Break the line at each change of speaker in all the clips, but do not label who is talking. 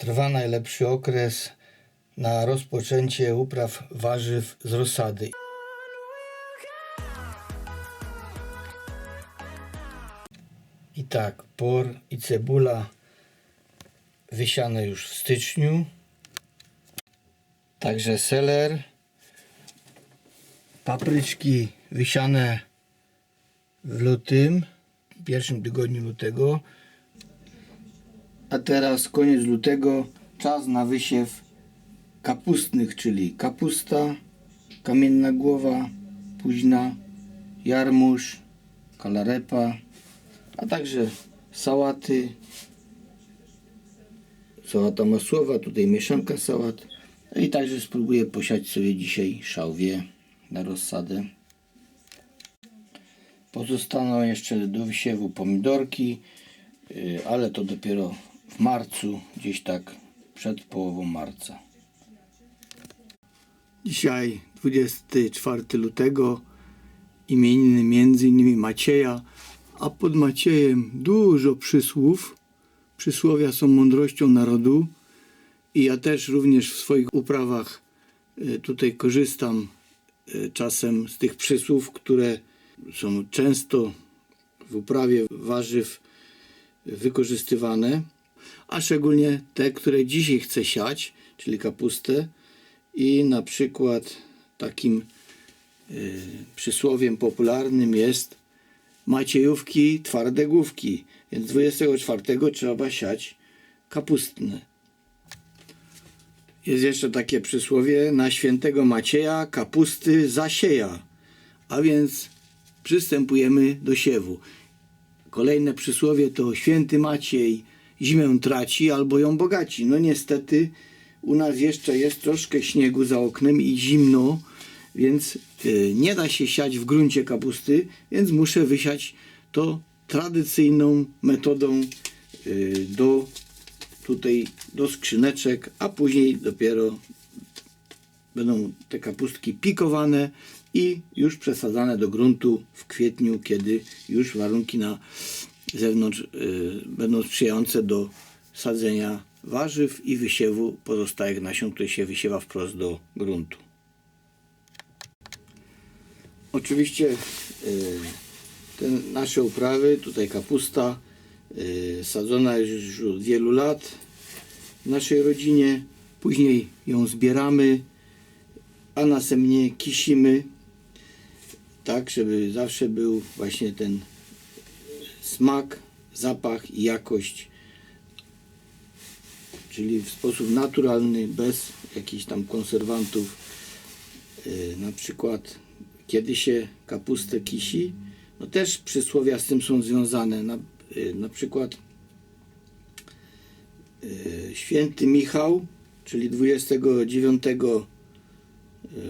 trwa najlepszy okres na rozpoczęcie upraw warzyw z rozsady. I tak, por i cebula wysiane już w styczniu. Także seler, papryczki wysiane w lutym, w pierwszym tygodniu lutego. A teraz koniec lutego, czas na wysiew kapustnych, czyli kapusta, kamienna głowa, późna, jarmuż, kalarepa, a także sałaty, sałata masłowa, tutaj mieszanka sałat. I także spróbuję posiać sobie dzisiaj szałwie na rozsadę. Pozostaną jeszcze do wysiewu pomidorki, y, ale to dopiero w marcu, gdzieś tak przed połową marca. Dzisiaj 24 lutego, imieniny między innymi Macieja, a pod Maciejem dużo przysłów. Przysłowia są mądrością narodu i ja też również w swoich uprawach y, tutaj korzystam y, czasem z tych przysłów, które są często w uprawie warzyw wykorzystywane, a szczególnie te, które dzisiaj chcę siać, czyli kapustę i na przykład takim y, przysłowiem popularnym jest Maciejówki twarde główki, więc 24 trzeba siać kapustne. Jest jeszcze takie przysłowie na świętego Macieja kapusty zasieja, a więc przystępujemy do siewu. Kolejne przysłowie to święty Maciej zimę traci albo ją bogaci. No niestety u nas jeszcze jest troszkę śniegu za oknem i zimno, więc y, nie da się siać w gruncie kapusty, więc muszę wysiać to tradycyjną metodą y, do tutaj do skrzyneczek, a później dopiero będą te kapustki pikowane i już przesadzane do gruntu w kwietniu, kiedy już warunki na zewnątrz y, będą sprzyjające do sadzenia warzyw i wysiewu pozostałych nasion, które się wysiewa wprost do gruntu. Oczywiście y, te nasze uprawy, tutaj kapusta y, sadzona jest już od wielu lat w naszej rodzinie. Później ją zbieramy, a następnie kisimy, tak żeby zawsze był właśnie ten smak, zapach i jakość, czyli w sposób naturalny, bez jakichś tam konserwantów. Yy, Na przykład, kiedy się kapustę kisi, no też przysłowia z tym są związane. Na, yy, na przykład yy, święty Michał, czyli 29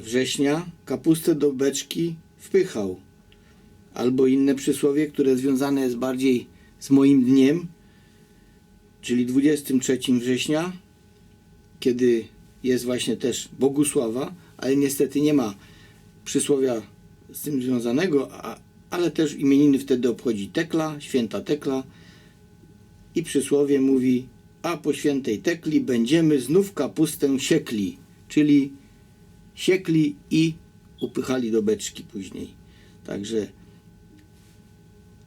września, kapustę do beczki wpychał albo inne przysłowie, które związane jest bardziej z moim dniem, czyli 23 września, kiedy jest właśnie też Bogusława, ale niestety nie ma przysłowia z tym związanego, a, ale też imieniny wtedy obchodzi Tekla, święta Tekla i przysłowie mówi, a po świętej Tekli będziemy znów kapustę siekli, czyli siekli i upychali do beczki później. Także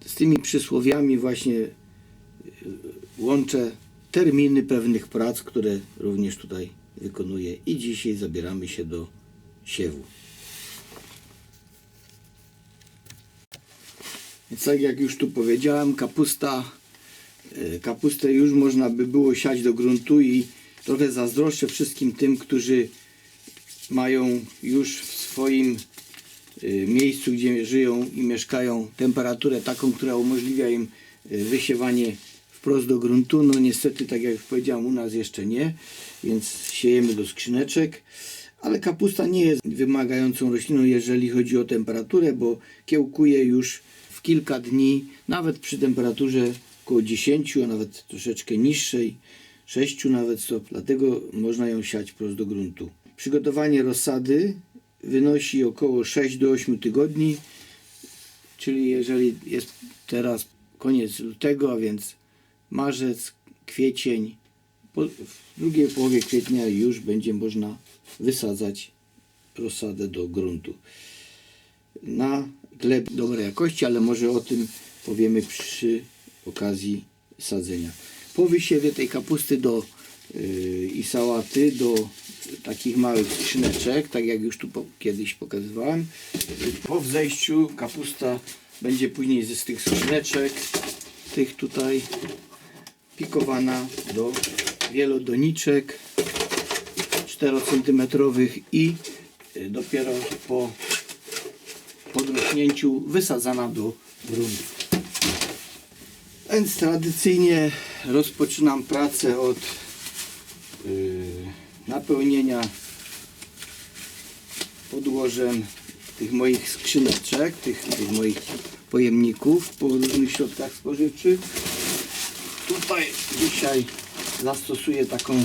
z tymi przysłowiami właśnie y, łączę terminy pewnych prac, które również tutaj wykonuję i dzisiaj zabieramy się do siewu. Więc tak jak już tu powiedziałem, kapusta, y, kapustę już można by było siać do gruntu i trochę zazdroszczę wszystkim tym, którzy mają już w swoim miejscu, gdzie żyją i mieszkają, temperaturę taką, która umożliwia im y, wysiewanie wprost do gruntu. No niestety, tak jak powiedziałem, u nas jeszcze nie, więc siejemy do skrzyneczek. Ale kapusta nie jest wymagającą rośliną, jeżeli chodzi o temperaturę, bo kiełkuje już w kilka dni, nawet przy temperaturze około 10, a nawet troszeczkę niższej, 6 nawet stopni. Dlatego można ją siać prosto do gruntu. Przygotowanie rozsady wynosi około 6 do 8 tygodni, czyli jeżeli jest teraz koniec lutego, a więc marzec, kwiecień, po, w drugiej połowie kwietnia już będzie można wysadzać rozsadę do gruntu. Na gleb dobrej jakości, ale może o tym powiemy przy okazji sadzenia. Po wysiewie tej kapusty do i sałaty do takich małych skrzyneczek, tak jak już tu po, kiedyś pokazywałem. Po wzejściu kapusta będzie później z tych skrzyneczek, tych tutaj pikowana do wielodoniczek 4 cm i y, dopiero po podrośnięciu wysadzana do gruntu. Więc tradycyjnie rozpoczynam pracę od yy, napełnienia podłożem tych moich skrzyneczek, tych, tych moich pojemników po różnych środkach spożywczych. Tutaj dzisiaj zastosuję taką,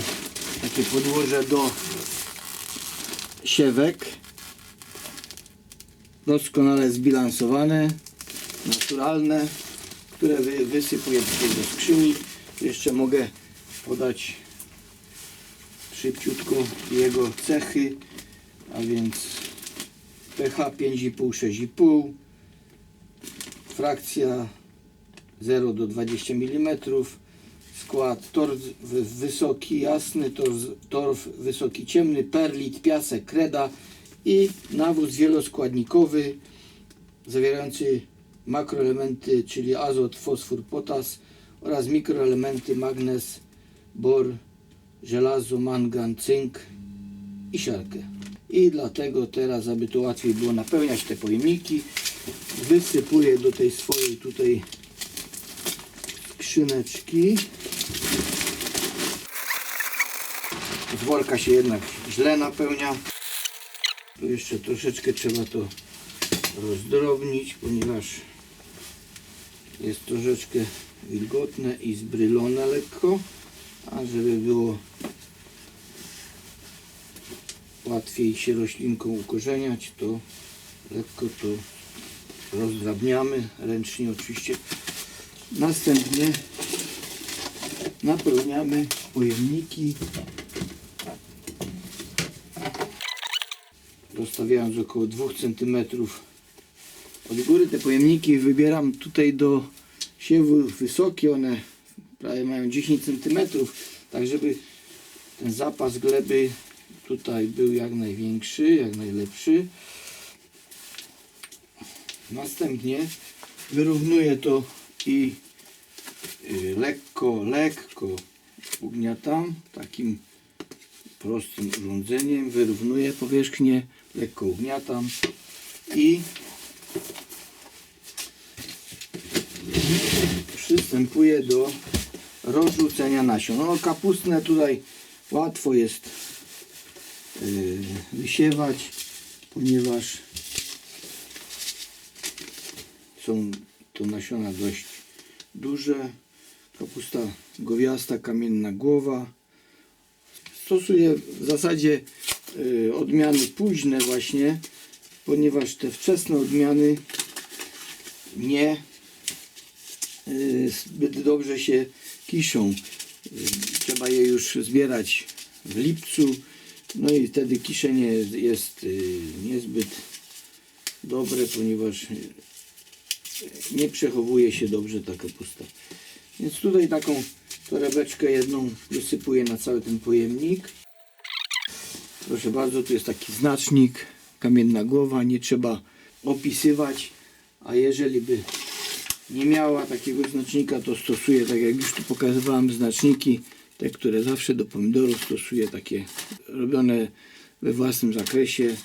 takie podłoże do siewek. Doskonale zbilansowane, naturalne, które wy, wysypuję tutaj do skrzyni. Jeszcze mogę podać szybciutko jego cechy, a więc pH 5,5, 6,5, frakcja 0 do 20 mm, skład torf wy- wysoki, jasny, torf, torf wysoki, ciemny, perlit, piasek, kreda i nawóz wieloskładnikowy zawierający makroelementy, czyli azot, fosfor, potas oraz mikroelementy magnez, bor, żelazo, mangan, cynk i siarkę. I dlatego teraz, aby to łatwiej było napełniać te pojemniki, wysypuję do tej swojej tutaj skrzyneczki. Z worka się jednak źle napełnia. Tu jeszcze troszeczkę trzeba to rozdrobnić, ponieważ jest troszeczkę wilgotne i zbrylone lekko, a żeby było łatwiej się roślinką ukorzeniać, to lekko to rozdrabniamy, ręcznie oczywiście. Następnie napełniamy pojemniki, rozstawiając około 2 cm od góry. Te pojemniki wybieram tutaj do siewu wysokie, one prawie mają 10 cm, tak żeby ten zapas gleby tutaj był jak największy, jak najlepszy. Następnie wyrównuję to i y, lekko, lekko ugniatam takim prostym urządzeniem. Wyrównuję powierzchnię, lekko ugniatam i przystępuję do rozrzucenia nasion. No kapustne tutaj łatwo jest yy, wysiewać, ponieważ są to nasiona dość duże. Kapusta gowiasta, kamienna głowa. Stosuję w zasadzie y, odmiany późne właśnie, ponieważ te wczesne odmiany nie y, zbyt dobrze się kiszą. Y, Trzeba je już zbierać w lipcu, no i wtedy kiszenie jest y, niezbyt dobre, ponieważ y, nie przechowuje się dobrze ta kapusta. Więc tutaj taką torebeczkę jedną wysypuję na cały ten pojemnik. Proszę bardzo, tu jest taki znacznik, kamienna głowa, nie trzeba opisywać, a jeżeli by nie miała takiego znacznika, to stosuję, tak jak już tu pokazywałem, znaczniki, te, które zawsze do pomidorów stosuję, takie robione we własnym zakresie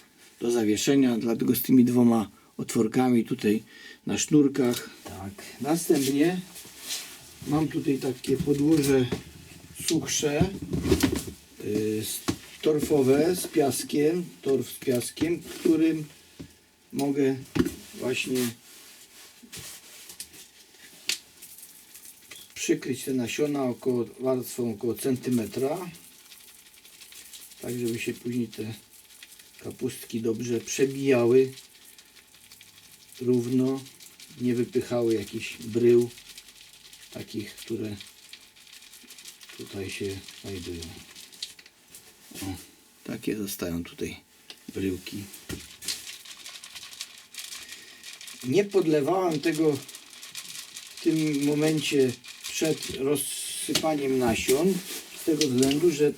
do zawieszenia, dlatego z tymi dwoma otworkami tutaj na sznurkach. Tak. Następnie mam tutaj takie podłoże suchsze, yy, torfowe z piaskiem, torf z piaskiem, którym mogę właśnie przykryć te nasiona około, warstwą około centymetra, tak żeby się później te kapustki dobrze przebijały równo, nie wypychały jakichś brył takich, które tutaj się znajdują. O, takie zostają tutaj bryłki. Nie podlewałem tego w tym momencie przed rozsypaniem nasion z tego względu, że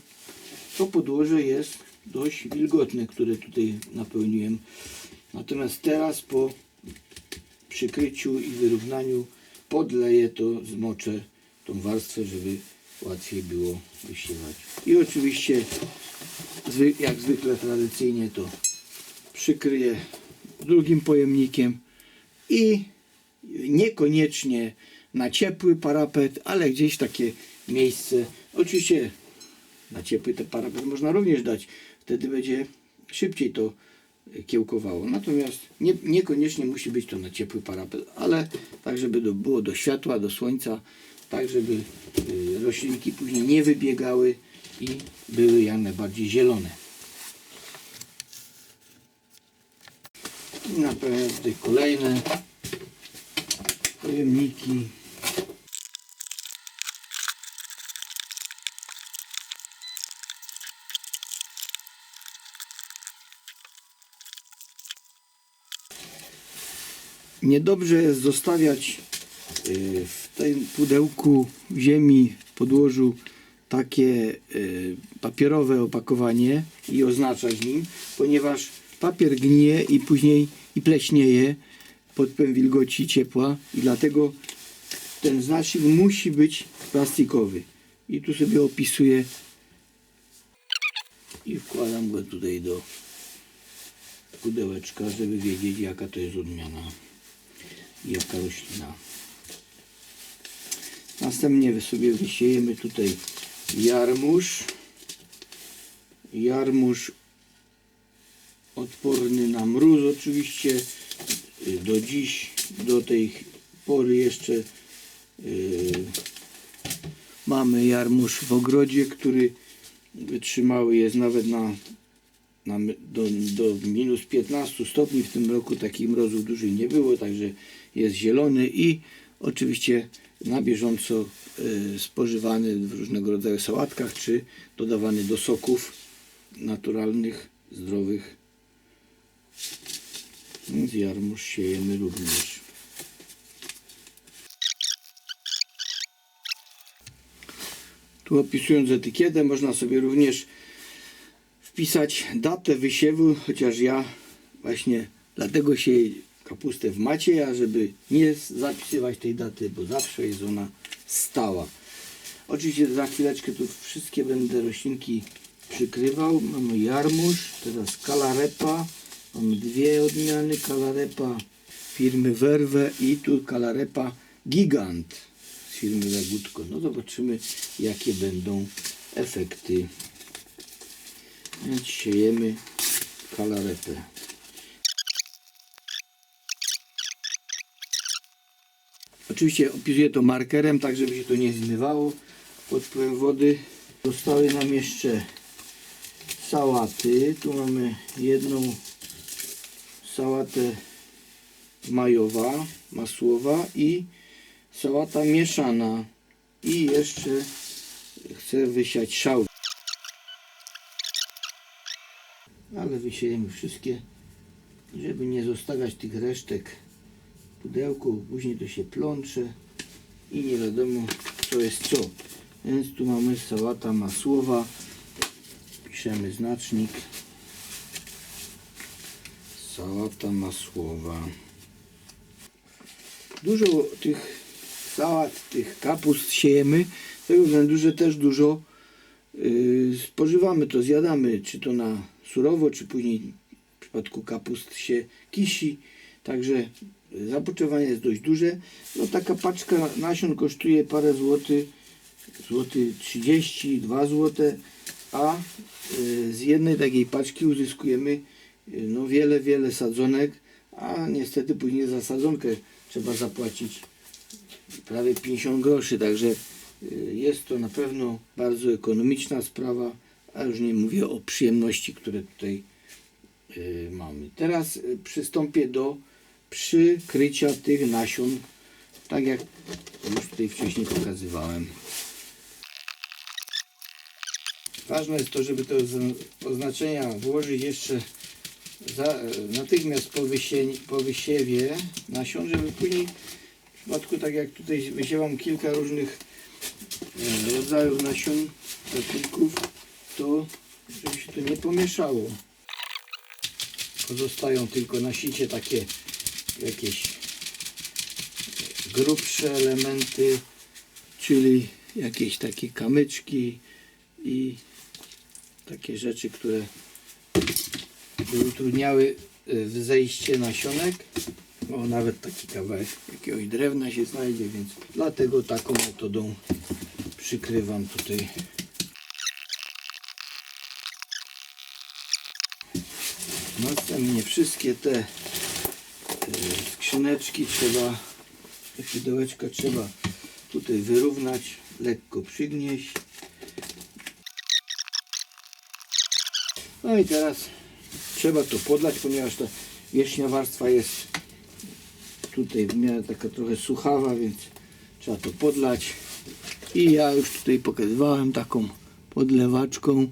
to podłoże jest dość wilgotne, które tutaj napełniłem. Natomiast teraz po przykryciu i wyrównaniu podleję to, zmoczę tą warstwę, żeby łatwiej było wysiewać. I oczywiście jak zwykle tradycyjnie to przykryję drugim pojemnikiem i niekoniecznie na ciepły parapet, ale gdzieś takie miejsce. Oczywiście na ciepły te parapet można również dać. Wtedy będzie szybciej to kiełkowało. Natomiast nie, niekoniecznie musi być to na ciepły parapet, ale tak, żeby do, było do światła, do słońca, tak, żeby y, roślinki później nie wybiegały i były jak najbardziej zielone. I tutaj kolejne pojemniki. Niedobrze jest zostawiać y, w tym pudełku ziemi podłożu takie y, papierowe opakowanie i oznaczać nim, ponieważ papier gnije i później i pleśnieje pod wpływem wilgoci ciepła i dlatego ten znacznik musi być plastikowy. I tu sobie opisuję i wkładam go tutaj do pudełeczka, żeby wiedzieć jaka to jest odmiana jaka roślina. Następnie sobie wysiejemy tutaj jarmuż. Jarmuż odporny na mróz oczywiście. Do dziś, do tej pory jeszcze yy, mamy jarmuż w ogrodzie, który wytrzymały jest nawet na, do, do minus 15 stopni. W tym roku takich mrozów dużych nie było, także jest zielony i oczywiście na bieżąco y, spożywany w różnego rodzaju sałatkach, czy dodawany do soków naturalnych, zdrowych. Więc jarmuż siejemy również. Tu opisując etykietę można sobie również wpisać datę wysiewu, chociaż ja właśnie dlatego sieję kapustę w macie, a żeby nie zapisywać tej daty, bo zawsze jest ona stała. Oczywiście za chwileczkę tu wszystkie będę roślinki przykrywał. Mamy jarmuż, teraz kalarepa. Mamy dwie odmiany kalarepa firmy Werwe i tu kalarepa Gigant z firmy Lagutko. No zobaczymy jakie będą efekty. Więc siejemy kalarepę. Oczywiście opisuję to markerem, tak żeby się to nie zmywało pod wpływem wody. Zostały nam jeszcze sałaty. Tu mamy jedną sałatę majowa, masłowa i sałata mieszana. I jeszcze chcę wysiać szał. Ale wysiejemy wszystkie, żeby nie zostawiać tych resztek w pudełku. Później to się plącze i nie wiadomo co jest co. Więc tu mamy sałata masłowa. Piszemy znacznik. Sałata masłowa. Dużo tych sałat, tych kapust siejemy, z tego względu, że też dużo yy, spożywamy to, zjadamy, czy to na surowo, czy później w przypadku kapust się kisi. Także zapotrzebowanie jest dość duże. No taka paczka nasion kosztuje parę złotych, złoty 30, 2 złote, a y, z jednej takiej paczki uzyskujemy y, no wiele, wiele sadzonek, a niestety później za sadzonkę trzeba zapłacić prawie 50 groszy, także y, jest to na pewno bardzo ekonomiczna sprawa, a już nie mówię o przyjemności, które tutaj y, mamy. Teraz y, przystąpię do przykrycia tych nasion, tak jak już tutaj wcześniej pokazywałem. Ważne jest to, żeby te oznaczenia włożyć jeszcze za, natychmiast po, po wysiewie nasion, żeby później w przypadku tak jak tutaj wysiewam kilka różnych e, rodzajów nasion, gatunków, to żeby się to nie pomieszało. Pozostają tylko na sicie takie jakieś grubsze elementy, czyli jakieś takie kamyczki i takie rzeczy, które by utrudniały y, zejście nasionek. O, nawet taki kawałek jakiegoś drewna się znajdzie, więc dlatego taką metodą przykrywam tutaj. Następnie wszystkie te y, skrzyneczki trzeba, te pudełeczka trzeba tutaj wyrównać, lekko przygnieść. No i teraz trzeba to podlać, ponieważ ta wierzchnia warstwa jest tutaj w miarę taka trochę suchawa, więc trzeba to podlać. I ja już tutaj pokazywałem taką podlewaczką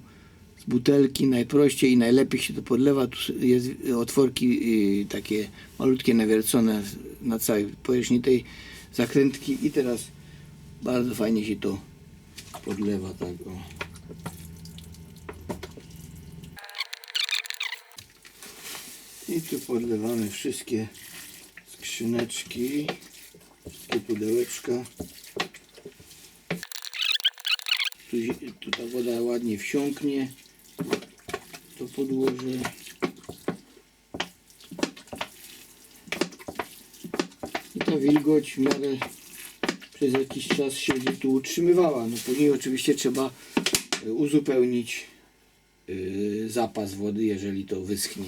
butelki. Najprościej i najlepiej się to podlewa. Tu jest otworki y, takie malutkie nawiercone na całej powierzchni tej zakrętki i teraz bardzo fajnie się to podlewa tak o. I tu podlewamy wszystkie skrzyneczki, wszystkie pudełeczka. Tu, tu ta woda ładnie wsiąknie. To. I ta wilgoć w miarę przez jakiś czas się tu utrzymywała. No później oczywiście trzeba e, uzupełnić y, zapas wody, jeżeli to wyschnie.